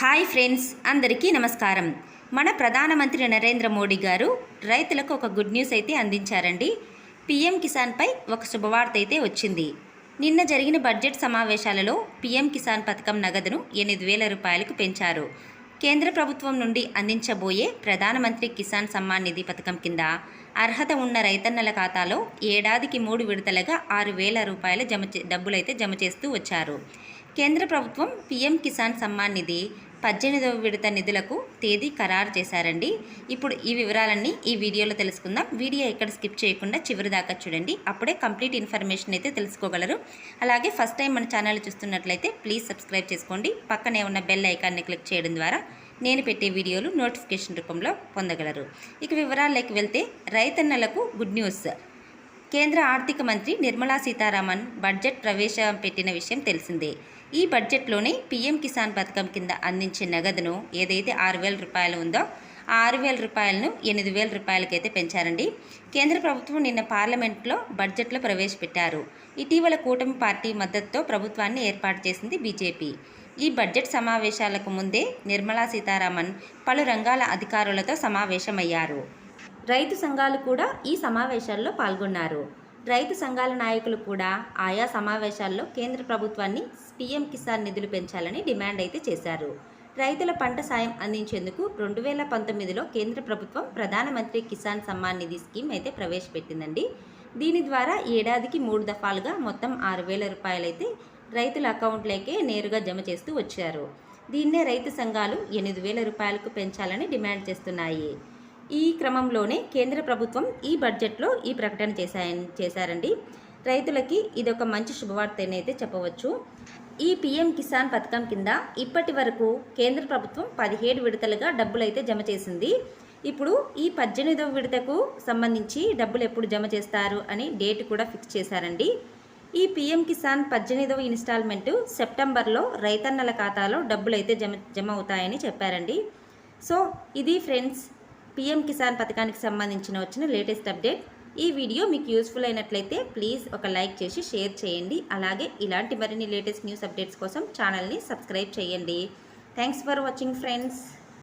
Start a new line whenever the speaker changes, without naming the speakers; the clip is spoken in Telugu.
హాయ్ ఫ్రెండ్స్ అందరికీ నమస్కారం. మన ప్రధానమంత్రి నరేంద్ర మోడీ గారు రైతులకు ఒక గుడ్ న్యూస్ అయితే అందించారండి. పీఎం కిసాన్పై ఒక శుభవార్త అయితే వచ్చింది. నిన్న జరిగిన బడ్జెట్ సమావేశాలలో పీఎం కిసాన్ పథకం నగదును ఎనిమిది వేల రూపాయలకు పెంచారు. కేంద్ర ప్రభుత్వం నుండి అందించబోయే ప్రధానమంత్రి కిసాన్ సమ్మాన్ నిధి పథకం కింద అర్హత ఉన్న రైతన్నల ఖాతాలో ఏడాదికి మూడు విడతలుగా ఆరు వేల రూపాయల జమ చే- డబ్బులైతే జమ చేస్తూ వచ్చారు. కేంద్ర ప్రభుత్వం పీఎం కిసాన్ సమ్మాన్ నిధి పద్దెనిమిదవ విడత నిధులకు తేదీ ఖరారు చేశారండి. ఇప్పుడు ఈ వివరాలన్నీ ఈ వీడియోలో తెలుసుకుందాం. వీడియో ఎక్కడ స్కిప్ చేయకుండా చివరి దాకా చూడండి. అప్పుడే కంప్లీట్ ఇన్ఫర్మేషన్ అయితే తెలుసుకోగలరు. అలాగే ఫస్ట్ టైం మన ఛానల్ చూస్తున్నట్లయితే ప్లీజ్ సబ్స్క్రైబ్ చేసుకోండి. పక్కనే ఉన్న బెల్ ఐకాన్ని క్లిక్ చేయడం ద్వారా నేను పెట్టే వీడియోలు నోటిఫికేషన్ రూపంలో పొందగలరు. ఇక వివరాల్లోకి వెళ్తే రైతన్నలకు గుడ్ న్యూస్. కేంద్ర ఆర్థిక మంత్రి నిర్మలా సీతారామన్ బడ్జెట్ ప్రవేశపెట్టిన విషయం తెలిసిందే. ఈ బడ్జెట్లోనే పీఎం కిసాన్ పథకం కింద అందించే నగదును ఏదైతే ఆరు వేల రూపాయలు ఉందో ఆ ఆరు వేల రూపాయలను ఎనిమిది వేల రూపాయలకైతే పెంచారండి. కేంద్ర ప్రభుత్వం నిన్న పార్లమెంట్లో బడ్జెట్లో ప్రవేశపెట్టారు. ఇటీవల కూటమి పార్టీ మద్దతుతో ప్రభుత్వాన్ని ఏర్పాటు చేసింది బీజేపీ. ఈ బడ్జెట్ సమావేశాలకు ముందే నిర్మలా సీతారామన్ పలు రంగాల అధికారులతో సమావేశమయ్యారు. రైతు సంఘాలు కూడా ఈ సమావేశాల్లో పాల్గొన్నారు. రైతు సంఘాల నాయకులు కూడా ఆయా సమావేశాల్లో కేంద్ర ప్రభుత్వాన్ని పీఎం కిసాన్ నిధులు పెంచాలని డిమాండ్ అయితే చేశారు. రైతుల పంట సాయం అందించేందుకు రెండు వేల పంతొమ్మిదిలో కేంద్ర ప్రభుత్వం ప్రధానమంత్రి కిసాన్ సమ్మాన్ నిధి స్కీమ్ అయితే ప్రవేశపెట్టిందండి. దీని ద్వారా ఏడాదికి మూడు దఫాలుగా మొత్తం ఆరు వేల రూపాయలైతే రైతుల అకౌంట్లోకే నేరుగా జమ చేస్తూ వచ్చారు. దీన్నే రైతు సంఘాలు ఎనిమిది వేల రూపాయలకు పెంచాలని డిమాండ్ చేస్తున్నాయి. ఈ క్రమంలోనే కేంద్ర ప్రభుత్వం ఈ బడ్జెట్లో ఈ ప్రకటన చేశా చేశారండి. రైతులకి ఇదొక మంచి శుభవార్త అయితే చెప్పవచ్చు. ఈ పీఎం కిసాన్ పథకం కింద ఇప్పటి వరకు కేంద్ర ప్రభుత్వం పదిహేడు విడతలుగా డబ్బులు అయితే జమ చేసింది. ఇప్పుడు ఈ పద్దెనిమిదవ విడతకు సంబంధించి డబ్బులు ఎప్పుడు జమ చేస్తారు అని డేట్ కూడా ఫిక్స్ చేశారండి. ఈ పీఎం కిసాన్ పద్దెనిమిదవ ఇన్స్టాల్మెంటు సెప్టెంబర్లో రైతన్నల ఖాతాలో డబ్బులు అయితే జమ జమ అవుతాయని చెప్పారండి. సో ఇది ఫ్రెండ్స్ పీఎం కిసాన్ పథకానికి సంబంధించిన వచ్చిన లేటెస్ట్ అప్డేట్. ఈ వీడియో మీకు యూస్ఫుల్ అయినట్లయితే ప్లీజ్ ఒక లైక్ చేసి షేర్ చేయండి. అలాగే ఇలాంటి మరిన్ని లేటెస్ట్ న్యూస్ అప్డేట్స్ కోసం ఛానల్ని సబ్స్క్రైబ్ చేయండి. Thanks for watching friends.